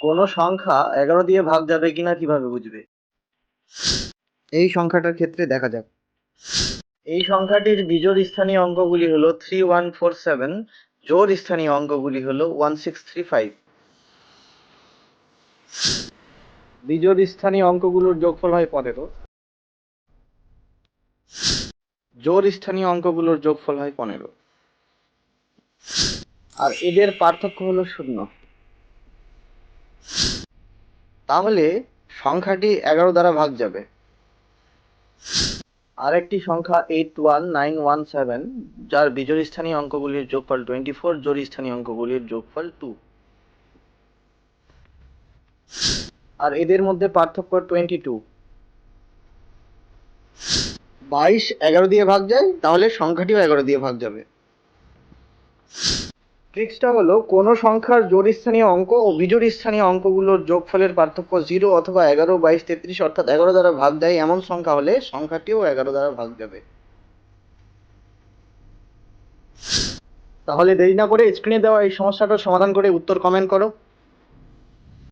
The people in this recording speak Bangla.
কোনো সংখ্যা এগারো দিয়ে ভাগ যাবে কিনা কীভাবে বুঝবে? এই সংখ্যাটার ক্ষেত্রে দেখা যাক। এই সংখ্যাটির বিজোড় স্থানীয় অঙ্কগুলি হলো থ্রি ওয়ান ফোর সেভেন জোড় স্থানীয় অঙ্কগুলি হলো ওয়ান সিক্স থ্রি ফাইভ বিজোড় স্থানীয় অঙ্কগুলোর যোগফল হয় পনেরো। জোর স্থানীয় অঙ্কগুলোর যোগফল হয় পনেরো। আর এদের পার্থক্য হলো শূন্য। তাহলে সংখ্যাটি এগারো দ্বারা ভাগ যাবে। আরেকটি সংখ্যা eight one nine one seven যার বিজোড় স্থানীয় অঙ্কগুলির যোগফল টোয়েন্টি ফোর জোড় স্থানীয় অঙ্কগুলির যোগফল টু আর এদের মধ্যে পার্থক্য টোয়েন্টি টু বাইশ এগারো দিয়ে ভাগ যায়, তাহলে সংখ্যাটিও এগারো দিয়ে ভাগ যাবে। ট্রিক্সটা হলো কোনো সংখ্যার জোড় স্থানীয় অঙ্ক ও বিজোড় স্থানীয় অঙ্কগুলোর যোগফলের পার্থক্য জিরো অথবা এগারো বাইশ তেত্রিশ অর্থাৎ এগারো দ্বারা ভাগ দেয় এমন সংখ্যা হলে সংখ্যাটিও এগারো দ্বারা ভাগ যাবে তাহলে দেরি না করে স্ক্রিনে দেওয়া এই সমস্যাটার সমাধান করে উত্তর কমেন্ট করো।